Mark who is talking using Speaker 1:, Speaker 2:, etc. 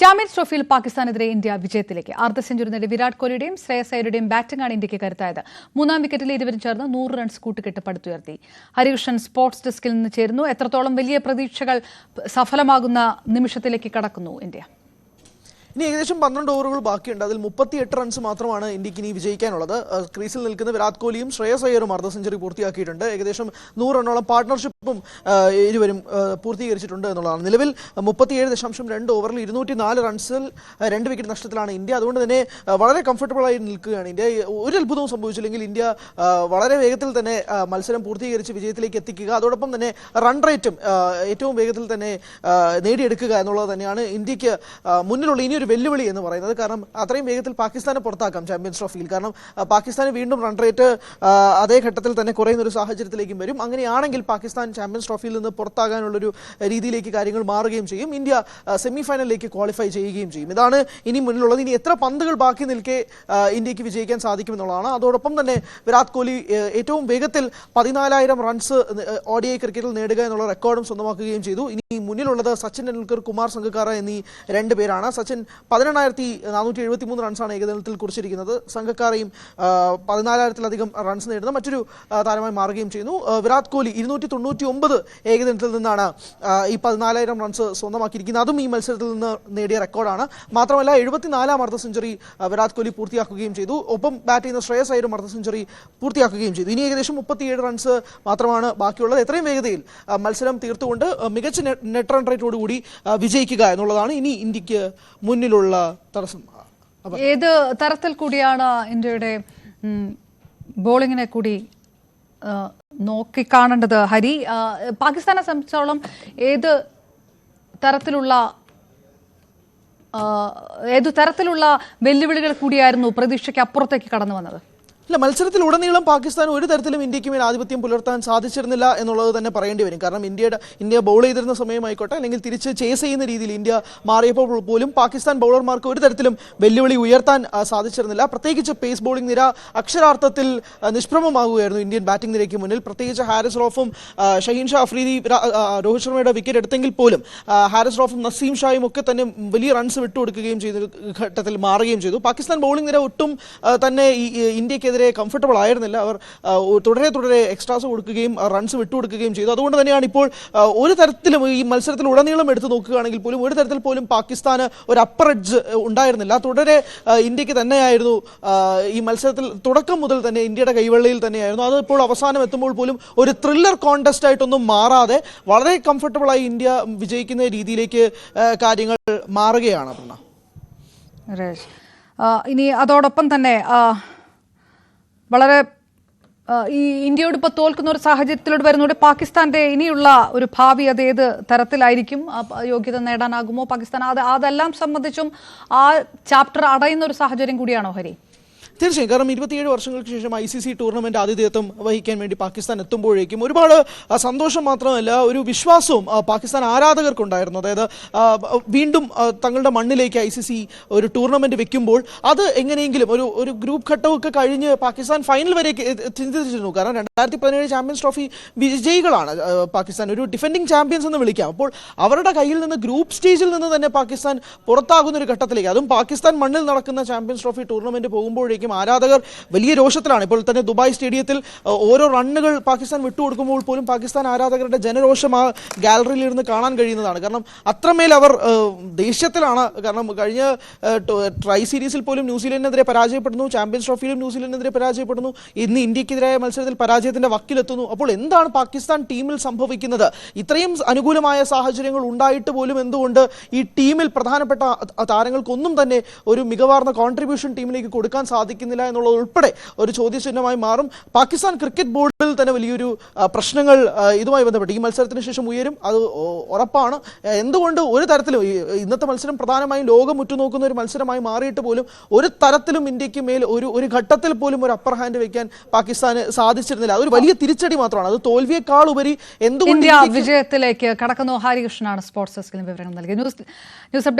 Speaker 1: Champions ട്രോഫിയിൽ പാകിസ്ഥാനെതിരെ India വിജയത്തിലേക്ക്. അർദ്ധ സെഞ്ചുറി നേടി വിരാട് കോഹ്ലിയുടെയും ശ്രേയസ് അയ്യരുടെയും ബാറ്റിംഗാണ് ഇന്ത്യയ്ക്ക് കരുത്തായത്. മൂന്നാം വിക്കറ്റിൽ ഇരുവരും ചേർന്ന് നൂറ് റൺസ് കൂട്ടുകെട്ട് പടുത്തുയർത്തി ഹരികൃഷ്ണൻ സ്പോർട്സ് ഡെസ്കിൽ നിന്ന് ചേരുന്നു. എത്രത്തോളം വലിയ പ്രതീക്ഷകൾ സഫലമാകുന്ന നിമിഷത്തിലേക്ക് കടക്കുന്നു ഇന്ത്യ?
Speaker 2: ഇനി ഏകദേശം പന്ത്രണ്ട് ഓവറുകൾ ബാക്കിയുണ്ട്. അതിൽ മുപ്പത്തിയെട്ട് റൺസ് മാത്രമാണ് ഇന്ത്യയ്ക്ക് ഇനി വിജയിക്കാനുള്ളത്. ക്രീസിൽ നിൽക്കുന്ന വിരാട് കോഹ്ലിയും ശ്രേയസ് അയ്യറും അർദ്ധ സെഞ്ചുറി പൂർത്തിയാക്കിയിട്ടുണ്ട്. ഏകദേശം നൂറ് റണ്ണോളം പാർട്ട്ണർഷിപ്പും ഇരുവരും പൂർത്തീകരിച്ചിട്ടുണ്ട് എന്നുള്ളതാണ് നിലവിൽ. മുപ്പത്തിയേഴ് ദശാംശം രണ്ട് ഓവറിൽ ഇരുന്നൂറ്റി നാല് റൺസിൽ രണ്ട് വിക്കറ്റ് നഷ്ടത്തിലാണ് ഇന്ത്യ. അതുകൊണ്ട് തന്നെ വളരെ കംഫർട്ടബിൾ ആയി നിൽക്കുകയാണ് ഇന്ത്യ. ഒരു അത്ഭുതവും സംഭവിച്ചില്ലെങ്കിൽ ഇന്ത്യ വളരെ വേഗത്തിൽ തന്നെ മത്സരം പൂർത്തീകരിച്ച് വിജയത്തിലേക്ക് എത്തിക്കുക. അതോടൊപ്പം തന്നെ റൺ റേറ്റും ഏറ്റവും വേഗത്തിൽ തന്നെ നേടിയെടുക്കുക എന്നുള്ളത് തന്നെയാണ് ഇന്ത്യയ്ക്ക് മുന്നിലുള്ള ഇനിയൊരു വെല്ലുവിളി എന്ന് പറയുന്നത്. കാരണം അത്രയും വേഗത്തിൽ പാകിസ്ഥാനെ പുറത്താക്കാം ചാമ്പ്യൻസ് ട്രോഫിയിൽ കാരണം പാകിസ്ഥാന് വീണ്ടും റൺ റേറ്റ് അതേ ഘട്ടത്തിൽ തന്നെ കുറയുന്ന ഒരു സാഹചര്യത്തിലേക്കും വരും. അങ്ങനെയാണെങ്കിൽ പാകിസ്ഥാൻ ചാമ്പ്യൻസ് ട്രോഫിയിൽ നിന്ന് പുറത്താകാനുള്ളൊരു രീതിയിലേക്ക് കാര്യങ്ങൾ മാറുകയും ചെയ്യും. ഇന്ത്യ സെമി ഫൈനലിലേക്ക് ക്വാളിഫൈ ചെയ്യുകയും ചെയ്യും. ഇതാണ് ഇനി മുന്നിലുള്ളത്. ഇനി എത്ര പന്തുകൾ ബാക്കി നിൽക്കെ ഇന്ത്യയ്ക്ക് വിജയിക്കാൻ സാധിക്കുമെന്നുള്ളതാണ്. അതോടൊപ്പം തന്നെ വിരാട് കോഹ്ലി ഏറ്റവും വേഗത്തിൽ പതിനാലായിരം റൺസ് ഐ ക്രിക്കറ്റിൽ നേടുക എന്നുള്ള റെക്കോർഡും സ്വന്തമാക്കുകയും ചെയ്തു. ഇനി മുന്നിലുള്ളത് സച്ചിൻ ടെണ്ടുൽക്കർ കുമാർ സംഗക്കാര എന്നീ രണ്ട് പേരാണ്. സച്ചിൻ പതിനെണ്ണായിരത്തി നാനൂറ്റി എഴുപത്തി മൂന്ന് റൺസാണ് ഏകദിനത്തിൽ കുറിച്ചിരിക്കുന്നത്. സംഘക്കാരയും പതിനാലായിരത്തിലധികം റൺസ് നേടുന്ന മറ്റൊരു താരമായി മാറുകയും ചെയ്യുന്നു. വിരാട് കോഹ്ലി ഇരുന്നൂറ്റി തൊണ്ണൂറ്റി ഒമ്പത് ഏകദിനത്തിൽ നിന്നാണ് ഈ പതിനാലായിരം റൺസ് സ്വന്തമാക്കിയിരിക്കുന്നത്. അതും ഈ മത്സരത്തിൽ നിന്ന് നേടിയ റെക്കോർഡാണ്. മാത്രമല്ല എഴുപത്തിനാലാം അർദ്ധ സെഞ്ചുറി വിരാട് കോഹ്ലി പൂർത്തിയാക്കുകയും ചെയ്തു. ഒപ്പം ബാറ്റ് ചെയ്യുന്ന ശ്രേയസ് അയ്യരും അർദ്ധ സെഞ്ചുറി പൂർത്തിയാക്കുകയും ചെയ്തു. ഇനി ഏകദേശം മുപ്പത്തിയേഴ് റൺസ് മാത്രമാണ് ബാക്കിയുള്ളത്. എത്രയും വേഗതയിൽ മത്സരം തീർത്തുകൊണ്ട് മികച്ച നെറ്റ് റൺ റേറ്റോടുകൂടി വിജയിക്കുക എന്നുള്ളതാണ് ഇനി ഇന്ത്യയ്ക്ക് മുന്നിലുള്ള തടസ്സം.
Speaker 1: ഏത് തരത്തിൽ കൂടിയാണ് ഇന്ത്യയുടെ ബോളിങ്ങിനെ കൂടി നോക്കി നോക്കിക്കാണേണ്ടത് ഹരി പാകിസ്ഥാനെ സംബന്ധിച്ചോളം ഏത് തരത്തിലുള്ള ഏതു തരത്തിലുള്ള വെല്ലുവിളികൾ കൂടിയായിരുന്നു പ്രതീക്ഷയ്ക്ക് അപ്പുറത്തേക്ക് കടന്നു വന്നത്?
Speaker 2: ഇല്ല മത്സരത്തിൽ ഉടനീളം പാകിസ്ഥാൻ ഒരു തരത്തിലും ഇന്ത്യയ്ക്ക് മേൽ ആധിപത്യം പുലർത്താൻ സാധിച്ചിരുന്നില്ല എന്നുള്ളത് തന്നെ പറയേണ്ടി വരും. കാരണം ഇന്ത്യയുടെ ഇന്ത്യ ബൗൾ ചെയ്തിരുന്ന സമയമായിക്കോട്ടെ അല്ലെങ്കിൽ തിരിച്ച് ചേസ് ചെയ്യുന്ന രീതിയിൽ ഇന്ത്യ മാറിയപ്പോൾ പോലും പാകിസ്ഥാൻ ബൗളർമാർക്ക് ഒരു തരത്തിലും വെല്ലുവിളി ഉയർത്താൻ സാധിച്ചിരുന്നില്ല. പ്രത്യേകിച്ച് പേസ് ബൗളിംഗ് നിര അക്ഷരാർത്ഥത്തിൽ നിഷ്പ്രമമാകുകയായിരുന്നു ഇന്ത്യൻ ബാറ്റിംഗ് നിരയ്ക്ക് മുന്നിൽ. പ്രത്യേകിച്ച് ഹാരിസ് റോഫും ഷഹീൻ ഷാ അഫ്രീദി രോഹിത് ശർമ്മയുടെ വിക്കറ്റ് എടുത്തെങ്കിൽ പോലും ഹാരിസ് റോഫും നസീം ഷായും ഒക്കെ തന്നെ വലിയ റൺസ് വിട്ടുകൊടുക്കുകയും ചെയ്ത ഘട്ടത്തിൽ മാറുകയും ചെയ്തു. പാകിസ്ഥാൻ ബൗളിംഗ് നിര ഒട്ടും തന്നെ ഈ ഇന്ത്യക്കെതിരെ കംഫർട്ടബിൾ ആയിരുന്നില്ല. അവർ തുടരെ തുടരെ എക്സ്ട്രാസ് കൊടുക്കുകയും റൺസ് വിട്ടുകൊടുക്കുകയും ചെയ്തു. അതുകൊണ്ട് തന്നെയാണ് ഇപ്പോൾ ഒരു തരത്തിലും ഈ മത്സരത്തിൽ ഉടനീളം എടുത്തു നോക്കുകയാണെങ്കിൽ പോലും ഒരു തരത്തിൽ പോലും പാകിസ്ഥാന് ഒരു അപ്പർ എഡ്ജ് ഉണ്ടായിരുന്നില്ല. തുടരെ ഇന്ത്യയ്ക്ക് തന്നെയായിരുന്നു ഈ മത്സരത്തിൽ തുടക്കം മുതൽ തന്നെ ഇന്ത്യയുടെ കൈവെള്ളയിൽ തന്നെയായിരുന്നു. അത് ഇപ്പോൾ അവസാനം എത്തുമ്പോൾ പോലും ഒരു ത്രില്ലർ കോൺടെസ്റ്റ് ആയിട്ടൊന്നും മാറാതെ വളരെ കംഫർട്ടബിളായി ഇന്ത്യ വിജയിക്കുന്ന രീതിയിലേക്ക് കാര്യങ്ങൾ മാറുകയാണ്
Speaker 1: ഇനി അതോടൊപ്പം തന്നെ വളരെ ഈ ഇന്ത്യയോട് ഇപ്പോൾ തോൽക്കുന്ന ഒരു സാഹചര്യത്തിലൂടെ വരുന്നതോടെ പാകിസ്ഥാന്റെ ഇനിയുള്ള ഒരു ഭാവി അത് ഏത് തരത്തിലായിരിക്കും? യോഗ്യത നേടാനാകുമോ പാകിസ്ഥാൻ? അത് അതെല്ലാം സംബന്ധിച്ചും ആ ചാപ്റ്റർ അടയുന്ന ഒരു സാഹചര്യം കൂടിയാണോ ഹരി?
Speaker 2: തീർച്ചയായും. കാരണം ഇരുപത്തിയേഴ് വർഷങ്ങൾക്ക് ശേഷം ഐ സി സി ടൂർണമെന്റ് ആതിഥേയത്വം വഹിക്കാൻ വേണ്ടി പാകിസ്ഥാൻ എത്തുമ്പോഴേക്കും ഒരുപാട് സന്തോഷം മാത്രമല്ല ഒരു വിശ്വാസവും പാകിസ്ഥാൻ ആരാധകർക്കുണ്ടായിരുന്നു. അതായത് വീണ്ടും തങ്ങളുടെ മണ്ണിലേക്ക് ഐ സി സി ഒരു ടൂർണമെന്റ് വെക്കുമ്പോൾ അത് എങ്ങനെയെങ്കിലും ഒരു ഒരു ഗ്രൂപ്പ് ഘട്ടമൊക്കെ കഴിഞ്ഞ് പാകിസ്ഥാൻ ഫൈനൽ വരെ ചിന്തിച്ചിരുന്നു കാരണം രണ്ടായിരത്തി പതിനേഴ് ചാമ്പ്യൻസ് ട്രോഫി വിജയികളാണ് പാകിസ്ഥാൻ. ഒരു ഡിഫെൻഡിങ് ചാമ്പ്യൻസ് എന്ന് വിളിക്കാം. അപ്പോൾ അവരുടെ കയ്യിൽ നിന്ന് ഗ്രൂപ്പ് സ്റ്റേജിൽ നിന്ന് തന്നെ പാകിസ്ഥാൻ പുറത്താകുന്ന ഒരു ഘട്ടത്തിലേക്ക് അതും പാകിസ്ഥാൻ മണ്ണിൽ നടക്കുന്ന ചാമ്പ്യൻസ് ട്രോഫി ടൂർണമെന്റ് പോകുമ്പോഴേക്കും ആരാധകർ വലിയ രോഷത്തിലാണ്. ഇപ്പോൾ തന്നെ ദുബായ് സ്റ്റേഡിയത്തിൽ ഓരോ റണ്ണുകൾ പാകിസ്ഥാൻ വിട്ടുകൊടുക്കുമ്പോൾ പോലും പാകിസ്ഥാൻ ആരാധകരുടെ ജനരോഷം ആ ഗാലറിയിൽ ഇരുന്ന് കാണാൻ കഴിയുന്നതാണ്. കാരണം അത്രമേൽ അവർ ദേഷ്യത്തിലാണ്. കാരണം കഴിഞ്ഞ ട്രൈ സീരീസിൽ പോലും ന്യൂസിലൻഡിനെതിരെ പരാജയപ്പെടുന്നു ചാമ്പ്യൻസ് ട്രോഫിയിലും ന്യൂസിലൻഡിനെതിരെ പരാജയപ്പെടുന്നു ഇന്ന് ഇന്ത്യക്കെതിരായ മത്സരത്തിൽ പരാജയത്തിന്റെ വക്കിലെത്തുന്നു. അപ്പോൾ എന്താണ് പാകിസ്ഥാൻ ടീമിൽ സംഭവിക്കുന്നത്? ഇത്രയും അനുകൂലമായ സാഹചര്യങ്ങൾ ഉണ്ടായിട്ട് പോലും എന്തുകൊണ്ട് ഈ ടീമിൽ പ്രധാനപ്പെട്ട താരങ്ങൾക്കൊന്നും തന്നെ ഒരു മികവാർന്ന കോൺട്രിബ്യൂഷൻ ടീമിലേക്ക് കൊടുക്കാൻ സാധിക്കുന്നില്ല എന്നുള്ളത് ഉൾപ്പെടെ ഒരു ചോദ്യചിഹ്നമായി മാറും. പാകിസ്ഥാൻ ക്രിക്കറ്റ് ബോർഡിൽ തന്നെ വലിയൊരു പ്രശ്നങ്ങൾ ഇതുമായി ബന്ധപ്പെട്ട് ഈ മത്സരത്തിന് ശേഷം ഉയരും. അത് ഉറപ്പാണ്. എന്തുകൊണ്ട് ഒരു തരത്തിലും ഇന്നത്തെ മത്സരം പ്രധാനമായും ലോകം ഉറ്റുനോക്കുന്ന ഒരു മത്സരമായി മാറിയിട്ട് പോലും ഒരു തരത്തിലും ഇന്ത്യയ്ക്ക് മേൽ ഒരു ഒരു ഘട്ടത്തിൽ പോലും ഒരു അപ്പർ ഹാൻഡ് വെക്കാൻ പാകിസ്ഥാന് സാധിച്ചിരുന്നില്ല. അതൊരു വലിയ തിരിച്ചടി മാത്രമാണ്. അത് തോൽവിയേക്കാൾ ഉപരി എന്തുകൊണ്ട്
Speaker 1: വിജയത്തിലേക്ക് കടക്കുന്നു. ഹരികൃഷ്ണനാണ് സ്പോർട്സ് വിവരങ്ങൾ നൽകിയത്. News news